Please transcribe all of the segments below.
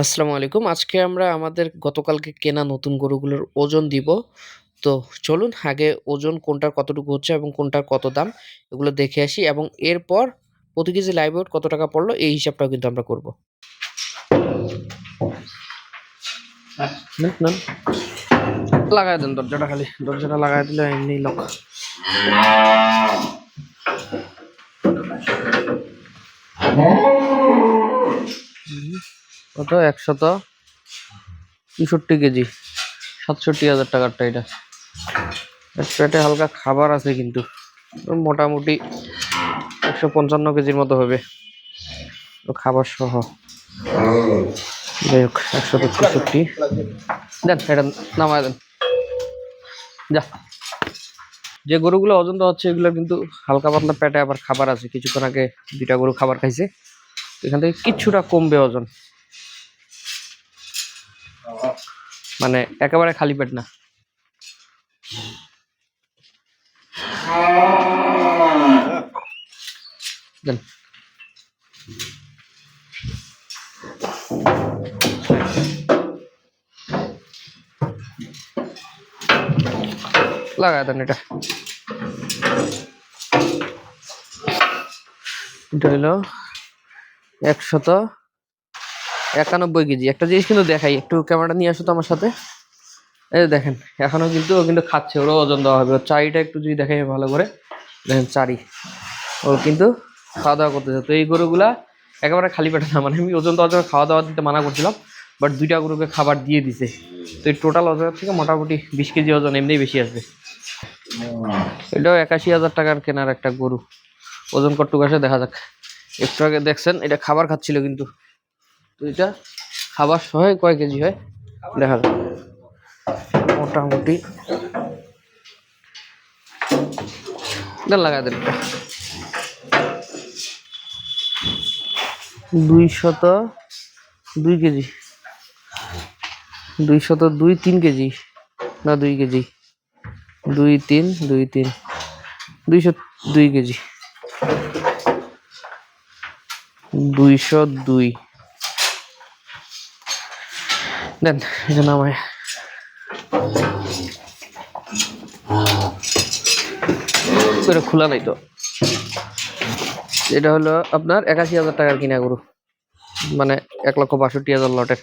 আসসালামু আলাইকুম। আজকে আমরা আমাদের গতকালকে কেনা নতুন গরুগুলোর ওজন দিব। তো চলুন আগে ওজন কোনটার কতটুকু হচ্ছে এবং কোনটার কত দাম এগুলো দেখে আসি এবং এরপর প্রতি কেজি লাইভ ওয়েট কত টাকা পড়ল এই হিসাবটাও কিন্তু আমরা করব। নেন, নেন। লাগাই দেন দরজাটা খালি। দরজাটা লাগাই দিলে এমনি লক কত? একশত? চৌষট্টি কেজি। সাতষট্টি হাজার টাকারটা এটা। পেটে হালকা খাবার আছে কিন্তু। মোটামুটি একশো পঞ্চান্ন কেজির মতো হবে। খাবার সহ। যাই হোক একশো চৌষট্টি। দেন, এটা নামায় দেন। যা। যে গরুগুলো ওজন তো হচ্ছে, এগুলো কিন্তু হালকা পাতলা পেটে আবার খাবার আছে। কিছুক্ষণ আগে দুইটা গরু খাবার খাইছে। এখান থেকে কিছুটা কমবে ওজন। মানে একেবারে খালি পেট না। লাগায় দেন এটা। এটা হলো একশত একানব্বই কেজি। একটা জিনিস কিন্তু দেখাই, একটু ক্যামেরাটা নিয়ে আসো তো আমার সাথে। এই দেখেন এখনও কিন্তু ও কিন্তু খাচ্ছে, ওরও ওজন দেওয়া হবে। ওর চারিটা একটু যদি দেখাই ভালো করে। দেখেন চারি। ও কিন্তু খাওয়া দাওয়া করতেছে। তো এই গরুগুলা একেবারে খালি পেটে না মানে আমি ওজন দেওয়ার জন্য খাওয়া দাওয়া দিতে মানা করছিলাম বাট দুইটা গরুকে খাবার দিয়ে দিছে। তো এই টোটাল ওজনের থেকে মোটামুটি বিশ কেজি ওজন এমনিই বেশি আসবে। এটাও একাশি হাজার টাকার কেনার একটা গরু। ওজন কট্টুক আসে দেখা যাক। একটু আগে দেখছেন, এটা খাবার খাচ্ছিল কিন্তু। এটা খাবার সহ কয় কেজি হয়? দেখা যাক। মোটামুটি। লাগা দেন দুই শত দুই কেজি। দুই শত দুই তিন কেজি। না, দুই কেজি। দুই তিন দুই তিন। দুইশো দুই কেজি। দুইশো দুই। দেন এটা নামায় এটা খোলা নাই তো। এটা হলো আপনার একাশি হাজার টাকার কিনা গরু। মানে এক লক্ষ বাষট্টি হাজার লটের।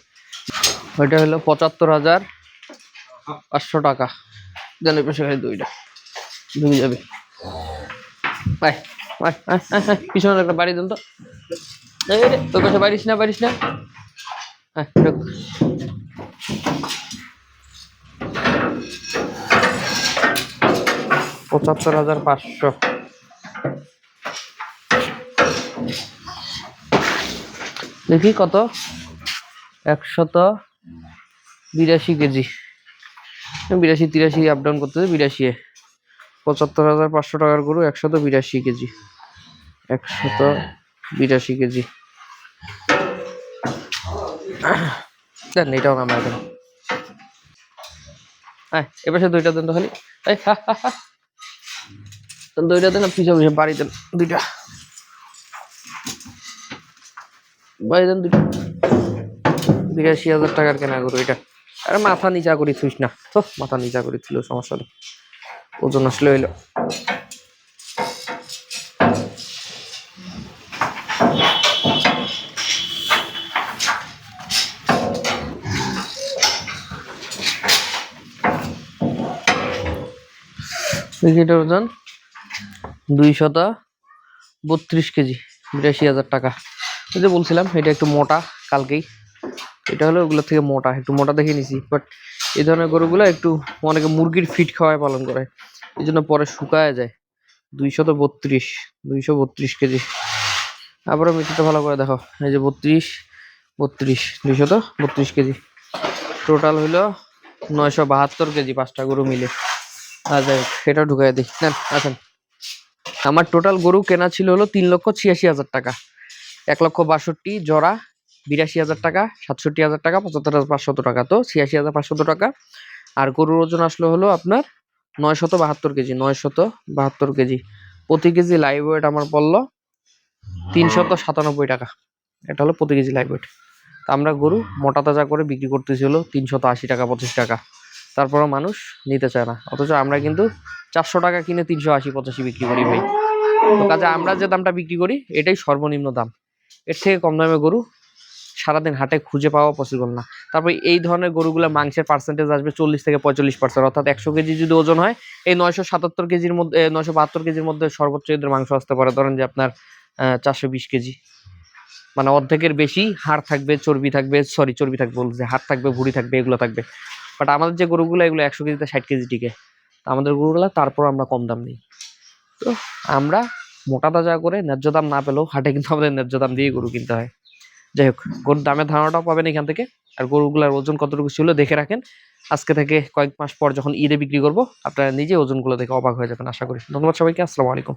ওইটা হলো পঁচাত্তর হাজার পাঁচশো টাকা। ওই পাশে খালি দুইটা। ঢুকে যাবে। পিছনে একটা বাড়ি দেন তো। এই রে, ওই বাড়িস না বাড়িস না। ঢুক। পঁচাত্তর হাজার পাঁচশো। দেখি কত? একশত বিরাশি কেজি। বিরাশি, তিরাশি আপ ডাউন করতেছে বিরাশি। পঁচাত্তর হাজার পাঁচশো টাকার গরু, একশত বিরাশি কেজি। একশত বিরাশি কেজি। দেন এটাও নামায় দেন হ্যাঁ এবার সে দুইটা দেন তো খালি। এই দুইটা দেন আর পিছনে পিছনে, বাড়ি দেন দুইটা। বাড়ি দেন দুইটা। বিরাশি হাজার টাকার কেনা গরু এটা। আরে মাথা নিচা করি থুইস না। তো মাথা নিচা করি ছিল সমস্যা ওজন আসলে হইল। এটার ওজন দুই শত, বত্রিশ কেজি, বিরাশি হাজার টাকা। ওই যে বলছিলাম, এটা একটু মোটা কালকেই। এটা হলো ওগুলো থেকে মোটা, একটু মোটা দেখে নিছি। বাট এই ধরনের গরুগুলো একটু অনেকে মুরগির ফিট খাওয়ায়, পালন করে। এই জন্য পরে শুকায় যায়। দুইশত বত্রিশ দুইশো বত্রিশ কেজি। আবারও মিটিটা ভালো করে দেখো। এই যে বত্রিশ বত্রিশ দুইশত বত্রিশ কেজি। টোটাল হইল নয়শো বাহাত্তর কেজি পাঁচটা গরু মিলে। সেটা ঢুকাই দিই। নেন, আসেন। আমার টোটাল গরু কেনা ছিল হলো তিন লক্ষ ছিয়াশি হাজার টাকা। এক লক্ষ বাষট্টি, জোড়া বিরাশি হাজার টাকা, সাতষট্টি হাজার টাকা, পঁচাত্তর হাজার পাঁচশত টাকা। তো ছিয়াশি হাজার পাঁচশত টাকা। আর গরুর ওজন আসলো হলো আপনার নয়শত বাহাত্তর কেজি, নয়শত বাহাত্তর কেজি। প্রতি কেজি লাইভ ওয়েট আমার পড়ল তিনশত সাতানব্বই টাকা। এটা হলো প্রতি কেজি লাইভ ওয়েট তা আমরা গরু মোটা তাজা করে বিক্রি করতেছি করতেছিল তিনশত আশি টাকা, পঁচিশ টাকা। তারপরও মানুষ নিতে চায় না। অথচ আমরা কিন্তু চারশো টাকা কিনে তিনশো আশি, পঁচাশি বিক্রি করি ভাই। তো কাজে আমরা যে দামটা বিক্রি করি, এটাই সর্বনিম্ন দাম। এর থেকে কম দামে গরু সারাদিন হাটে খুঁজে পাওয়া পসিবল না। তারপর এই ধরনের গরুগুলো মাংসের পার্সেন্টেজ আসবে চল্লিশ থেকে পঁয়তাল্লিশ পার্সেন্ট অর্থাৎ একশো কেজি যদি ওজন হয়, এই নয়শো সাতাত্তর কেজির মধ্যে নয়শো বাহাত্তর কেজির মধ্যে সর্বোচ্চ এদের মাংস আসতে পারে। ধরেন যে আপনার চারশো বিশ কেজি। মানে অর্ধেকের বেশি হাড় থাকবে, চর্বি থাকবে সরি চর্বি থাকবে বলছে, হাড় থাকবে, ভুঁড়ি থাকবে, এগুলো থাকবে। বাট আমাদের যে গরুগুলো, এগুলো একশো কেজিতে ষাট কেজি টিকে। আমাদের গরুগুলো তারপর আমরা কম দাম নিই। তো আমরা মোটা তাজা করে ন্যায্য দাম না পেলেও হাটে কিন্তু আমাদের ন্যায্য দাম দিয়ে গরু কিনতে হয়। যাই হোক, গরুর দামের ধারণাটাও পাবেন এখান থেকে। আর গরুগুলার ওজন কতটুকু ছিল দেখে রাখেন। আজকে থেকে কয়েক মাস পর যখন ঈদে বিক্রি করব, আপনারা নিজে ওজনগুলো দেখে অবাক হয়ে যাবেন, আশা করি। ধন্যবাদ সবাইকে, আসসালামু আলাইকুম।